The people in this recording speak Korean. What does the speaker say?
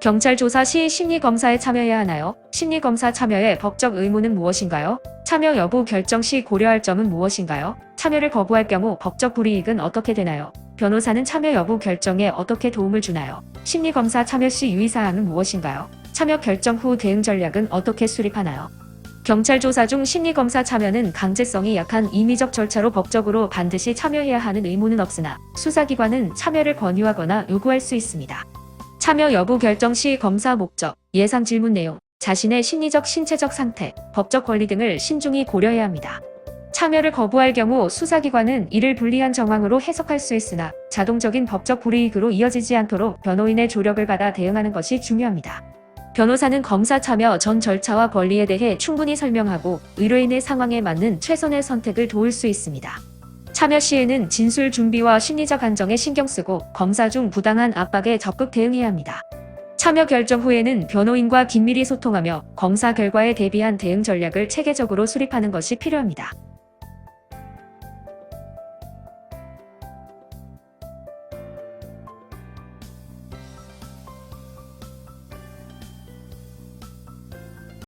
경찰 조사 시 심리검사에 참여해야 하나요? 심리검사 참여의 법적 의무는 무엇인가요? 참여 여부 결정 시 고려할 점은 무엇인가요? 참여를 거부할 경우 법적 불이익은 어떻게 되나요? 변호사는 참여 여부 결정에 어떻게 도움을 주나요? 심리검사 참여 시 유의사항은 무엇인가요? 참여 결정 후 대응 전략은 어떻게 수립하나요? 경찰 조사 중 심리검사 참여는 강제성이 약한 임의적 절차로 법적으로 반드시 참여해야 하는 의무는 없으나 수사기관은 참여를 권유하거나 요구할 수 있습니다. 참여 여부 결정 시 검사 목적, 예상 질문 내용, 자신의 심리적 신체적 상태, 법적 권리 등을 신중히 고려해야 합니다. 참여를 거부할 경우 수사기관은 이를 불리한 정황으로 해석할 수 있으나 자동적인 법적 불이익으로 이어지지 않도록 변호인의 조력을 받아 대응하는 것이 중요합니다. 변호사는 검사 참여 전 절차와 권리에 대해 충분히 설명하고 의뢰인의 상황에 맞는 최선의 선택을 도울 수 있습니다. 참여 시에는 진술 준비와 심리적 안정에 신경 쓰고 검사 중 부당한 압박에 적극 대응해야 합니다. 참여 결정 후에는 변호인과 긴밀히 소통하며 검사 결과에 대비한 대응 전략을 체계적으로 수립하는 것이 필요합니다.